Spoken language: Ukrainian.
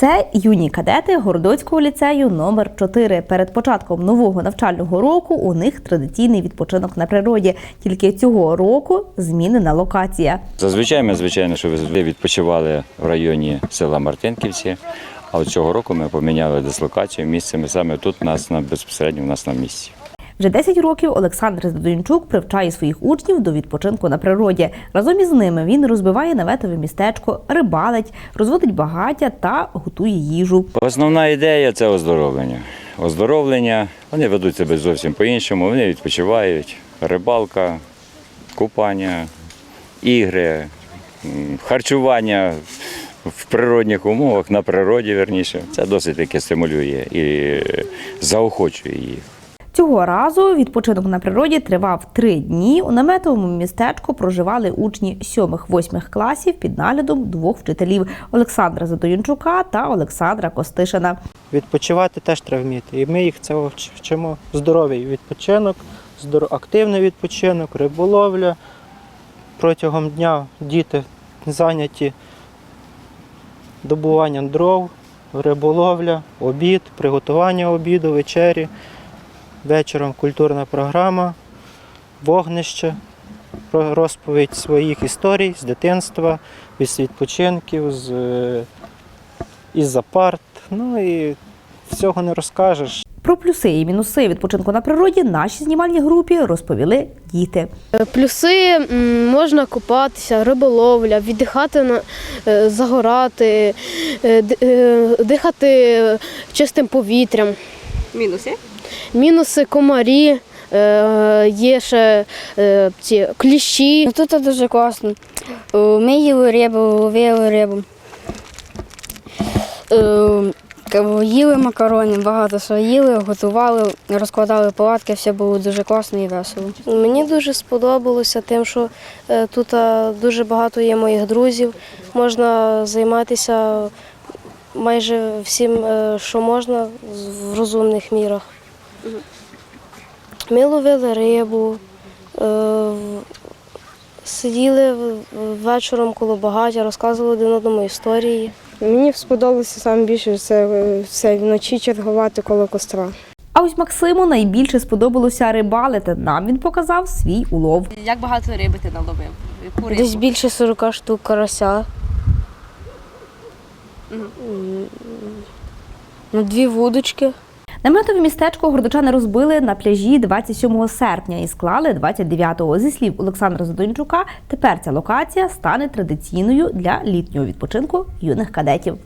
Це юні кадети Городоцького ліцею номер 4 Перед початком нового навчального року у них традиційний відпочинок на природі. Тільки цього року змінена локація. Зазвичай ми, звичайно, що ви відпочивали в районі села Мартинківці. А от цього року ми поміняли дислокацію місце. Ми саме тут нас на безпосередньо у нас на місці. Вже 10 років Олександр Здодончук привчає своїх учнів до відпочинку на природі. Разом із ними він розбиває наветове містечко, рибалить, розводить багаття та готує їжу. Основна ідея це оздоровлення. Оздоровлення, вони ведуть себе зовсім по-іншому, вони відпочивають, рибалка, купання, ігри, харчування в природних умовах, на природі, верніше. Це досить таки стимулює і заохочує їх. Цього разу відпочинок на природі тривав три дні. У наметовому містечку проживали учні 7-8 класів під наглядом двох вчителів Олександра Задоянчука та Олександра Костишина. Відпочивати теж треба вміти. І ми їх цього вчимо. Здоровий відпочинок, активний відпочинок, риболовля. Протягом дня діти зайняті добуванням дров, риболовля, обід, приготування обіду, вечері. Вечором культурна програма, вогнище, про- розповідь своїх історій з дитинства, з відпочинків, з, е, із-за парт. Ну і всього не розкажеш. Про плюси і мінуси відпочинку на природі нашій знімальній групі розповіли діти. Плюси можна купатися, риболовля, віддихати, на- е, загорати, е, е, дихати чистим повітрям. Мінуси? Мінуси комарі, е, є ще е, ці кліщі. Ну, тут дуже класно. Е, Ми їли рибу, ловили рибу. Е, Їли макарони, багато що їли, готували, розкладали палатки, все було дуже класно і весело. Мені дуже сподобалося тим, що тут дуже багато є моїх друзів. Можна займатися майже всім, е, що можна в розумних мірах. Ми ловили рибу, е, сиділи вечором коло багаття, розказували один одному історії. Мені сподобалося саме більше це, е, це вночі чергувати коло костра. А ось Максиму найбільше сподобалося рибалити. Нам він показав свій улов. Як багато риби ти наловив? Яку рибу? Десь більше 40 штук карася. Ну, дві вудочки. Наметове містечко гордочани розбили на пляжі 27 серпня і склали 29-го. Зі слів Олександра Задончука, тепер ця локація стане традиційною для літнього відпочинку юних кадетів.